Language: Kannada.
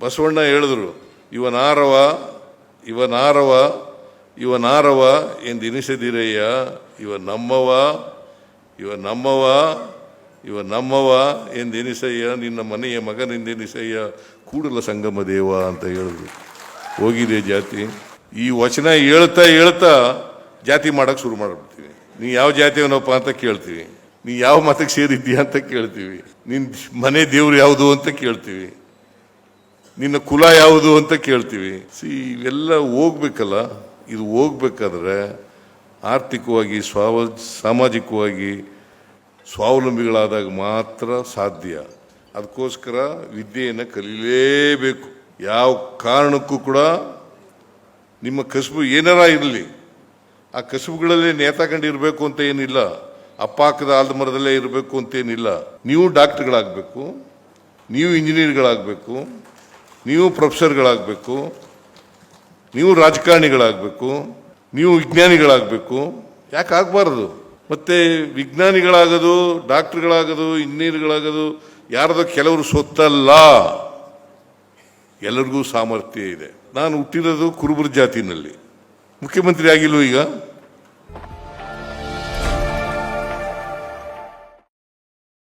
ಬಸವಣ್ಣ ಹೇಳಿದ್ರು, ಇವನಾರವ ಇವನಾರವ ಇವನಾರವ ಎಂದೆನಿಸದಿರಯ್ಯ ಇವ ನಮ್ಮವ ಇವ ನಮ್ಮವ ಇವ ನಮ್ಮವ ಎಂದೆನಿಸಯ್ಯ ನಿನ್ನ ಮನೆಯ ಮಗನೆಂದೆನಿಸಯ್ಯ ಕೂಡಲ ಸಂಗಮ ದೇವ ಅಂತ ಹೇಳಿದ್ರು. ಹೋಗಿದೆ ಜಾತಿ. ಈ ವಚನ ಹೇಳ್ತಾ ಹೇಳ್ತಾ ಜಾತಿ ಮಾಡಕ್ಕೆ ಶುರು ಮಾಡಿಬಿಡ್ತೀವಿ. ನೀ ಯಾವ ಜಾತಿಯವನಪ್ಪ ಅಂತ ಕೇಳ್ತೀವಿ. ನೀ ಯಾವ ಮತಕ್ಕೆ ಸೇರಿದ್ದೀಯ ಅಂತ ಕೇಳ್ತೀವಿ. ನಿನ್ನ ಮನೆ ದೇವ್ರು ಯಾವುದು ಅಂತ ಕೇಳ್ತೀವಿ. ನಿನ್ನ ಕುಲ ಯಾವುದು ಅಂತ ಕೇಳ್ತೀವಿ. ಸಿ, ಇವೆಲ್ಲ ಹೋಗ್ಬೇಕಲ್ಲ. ಇದು ಹೋಗ್ಬೇಕಾದ್ರೆ ಆರ್ಥಿಕವಾಗಿ, ಸ್ವಾವ, ಸಾಮಾಜಿಕವಾಗಿ ಸ್ವಾವಲಂಬಿಗಳಾದಾಗ ಮಾತ್ರ ಸಾಧ್ಯ. ಅದಕ್ಕೋಸ್ಕರ ವಿದ್ಯೆಯನ್ನು ಕಲೀಲೇಬೇಕು. ಯಾವ ಕಾರಣಕ್ಕೂ ಕೂಡ ನಿಮ್ಮ ಕಸುಬು ಏನಾರ ಇರಲಿ. ಆ ಕಸುಬುಗಳಲ್ಲೇ ನೇತಾಕೊಂಡಿರಬೇಕು ಅಂತ ಏನಿಲ್ಲ. ಅಪ್ಪ ಹಾಕದ ಆಲದ ಮರದಲ್ಲೇ ಇರಬೇಕು ಅಂತೇನಿಲ್ಲ ನೀವು ಡಾಕ್ಟರ್ಗಳಾಗಬೇಕು. ನೀವು ಇಂಜಿನಿಯರ್ಗಳಾಗಬೇಕು. ನೀವು ಪ್ರೊಫೆಸರ್ಗಳಾಗಬೇಕು, ನೀವು ರಾಜಕಾರಣಿಗಳಾಗಬೇಕು, ನೀವು ವಿಜ್ಞಾನಿಗಳಾಗಬೇಕು, ಯಾಕೆ ಆಗಬಾರ್ದು? ಮತ್ತೆ ವಿಜ್ಞಾನಿಗಳಾಗೋದು, ಡಾಕ್ಟರ್ಗಳಾಗೋದು, ಇಂಜಿನಿಯರ್ಗಳಾಗೋದು, ಯಾರದೋ ಕೆಲವರು ಸೊತ್ತಲ್ಲ. ಎಲ್ಲರಿಗೂ ಸಾಮರ್ಥ್ಯ ಇದೆ. ನಾನು ಹುಟ್ಟಿರೋದು ಕುರುಬರ ಜಾತಿನಲ್ಲಿ. ಮುಖ್ಯಮಂತ್ರಿ ಆಗಿಲ್ವ ಈಗ?